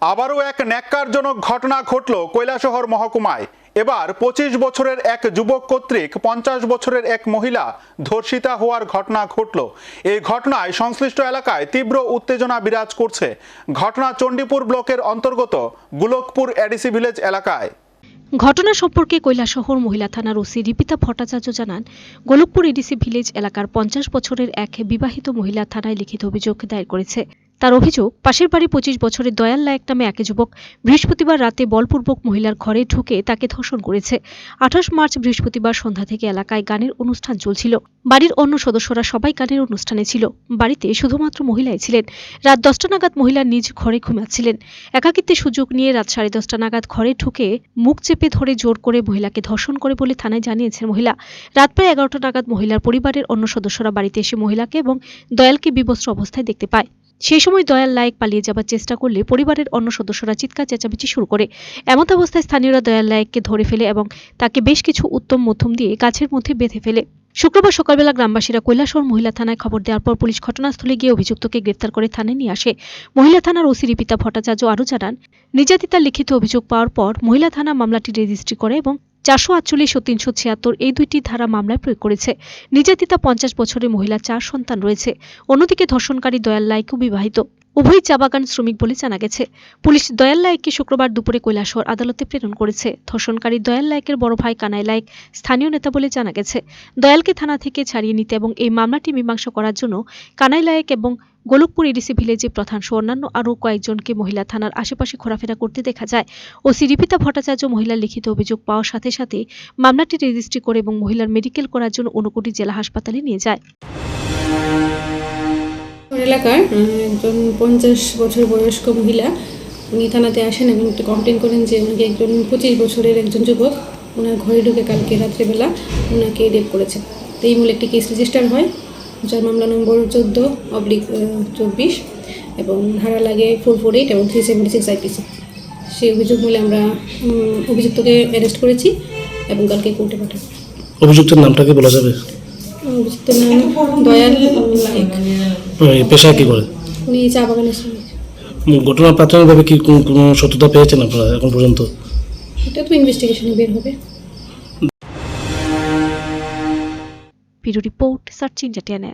আবারও এক ন্যাক্কারজনক ঘটনা ঘটল কৈলাসহর মহকুমায়। এবার পঁচিশ বছরের এক যুবক কর্তৃক পঞ্চাশ বছরের এক মহিলা ধর্ষিতা হওয়ার ঘটনা ঘটল। এই ঘটনায় সংশ্লিষ্ট এলাকায় তীব্র উত্তেজনা বিরাজ করছে। ঘটনা চণ্ডীপুর ব্লকের অন্তর্গত গুলকপুর এডিসি ভিলেজ এলাকায়। ঘটনা সম্পর্কে কৈলাসহর মহিলা থানার ওসি রিপিতা ভট্টাচার্য জানান, গোলকপুর এডিসি ভিলেজ এলাকার পঞ্চাশ বছরের এক বিবাহিত মহিলা থানায় লিখিত অভিযোগ দায়ের করেছে। তার অভিযোগ, পাশের বাড়ি পঁচিশ বছরের দয়াল নায়ক নামে এক যুবক বৃহস্পতিবার রাতে বলপূর্বক মহিলার ঘরে ঢুকে তাকে ধর্ষণ করেছে। আঠাশ মার্চ বৃহস্পতিবার সন্ধ্যা থেকে এলাকায় গানের অনুষ্ঠান চলছিল। বাড়ির অন্য সদস্যরা সবাই গানের অনুষ্ঠানে ছিল। বাড়িতে শুধুমাত্র মহিলাই ছিলেন। রাত দশটা নাগাদ মহিলা নিজ ঘরে ঘুমাচ্ছিলেন। একাকিত্বের সুযোগ নিয়ে রাত সাড়ে দশটা নাগাদ ঘরে ঢুকে মুখ চেপে ধরে জোর করে মহিলাকে ধর্ষণ করে বলে থানায় জানিয়েছেন মহিলা। রাত প্রায় এগারোটা নাগাদ মহিলার পরিবারের অন্য সদস্যরা বাড়িতে এসে মহিলাকে এবং দয়ালকে বিবস্ত্র অবস্থায় দেখতে পায়। সেই সময় দয়াল লায়েক পালিয়ে যাবার চেষ্টা করলে পরিবারের অন্য সদস্যরা চিৎকার, চেঁচামেচি শুরু করে। এমত অবস্থায় স্থানীয়রা দয়াল লায়েককে ধরে ফেলে এবং তাকে বেশ কিছু উত্তম মধ্যম দিয়ে গাছের মধ্যে বেঁধে ফেলে। শুক্রবার সকালবেলা গ্রামবাসীরা কৈলাসহর মহিলা থানায় খবর দেওয়ার পর পুলিশ ঘটনাস্থলে গিয়ে অভিযুক্তকে গ্রেফতার করে থানায় নিয়ে আসে। মহিলা থানার ওসি রিপিতা ভট্টাচার্য আরও জানান, নির্যাতিতার লিখিত অভিযোগ পাওয়ার পর মহিলা থানা মামলাটি রেজিস্ট্রি করে এবং চারশো আটচল্লিশ ও তিনশো ছিয়াত্তর এই দুইটি ধারা মামলায় প্রয়োগ করেছে। নির্যাতিতা পঞ্চাশ বছরের মহিলা, চার সন্তান রয়েছে। অন্যদিকে ধর্ষণকারী দয়াল লাইকু বিবাহিত। উভয় চা বাগান শ্রমিক বলে জানা গেছে। পুলিশ দয়াল লাইককে শুক্রবার দুপুরে কৈলাসহর আদালতে প্রেরণ করেছে। ধর্ষণকারী দয়াল লাইকের বড় ভাই কানাই লাইক স্থানীয় নেতা বলে জানা গেছে। দয়ালকে থানা থেকে ছাড়িয়ে নিতে এবং এই মামলাটি মীমাংসা করার জন্য কানাই লায়েক এবং গোলকপুর এডিসি ভিলেজে প্রধান সহ অন্যান্য আরও কয়েকজনকে মহিলা থানার আশেপাশে ঘোরাফেরা করতে দেখা যায়। ও রিপিতা ভট্টাচার্য মহিলার লিখিত অভিযোগ পাওয়ার সাথে সাথে মামলাটি রেজিস্ট্রি করে এবং মহিলার মেডিকেল করার জন্য ঊনকোটি জেলা হাসপাতালে নিয়ে যায়। এলাকার একজন পঞ্চাশ বছর বয়স্ক মহিলা, উনি থানাতে আসেন এবং একটা কমপ্লেন করেন যে উনাকে একজন পঁচিশ বছরের একজন যুবক ওনার ঘরে ঢুকে কালকে রাত্রেবেলা ওনাকে রেপ করেছে। তো এই মূলে একটি কেস রেজিস্টার হয়, যার মামলা নম্বর চোদ্দ অবলিক চব্বিশ এবং ধারা লাগে ফোর ফোর এইট এবং থ্রি সেভেন্টি সিক্স আইপিসি সেই অভিযোগ মূলে আমরা অভিযুক্তকে অ্যারেস্ট করেছি এবং কালকে কোর্টে পাঠাবো। অভিযুক্তের নামটাকে বলা যাবে? নাম দয়াল পেশা কি করে? উনি চা বাগানের শ্রমিক ঘটনা প্রাথমিকভাবে কি কোন- সত্যতা পেয়েছেন আপনারা এখন পর্যন্ত? এটা তো ইনভেস্টিগেশনে বের হবে। Bureau report search India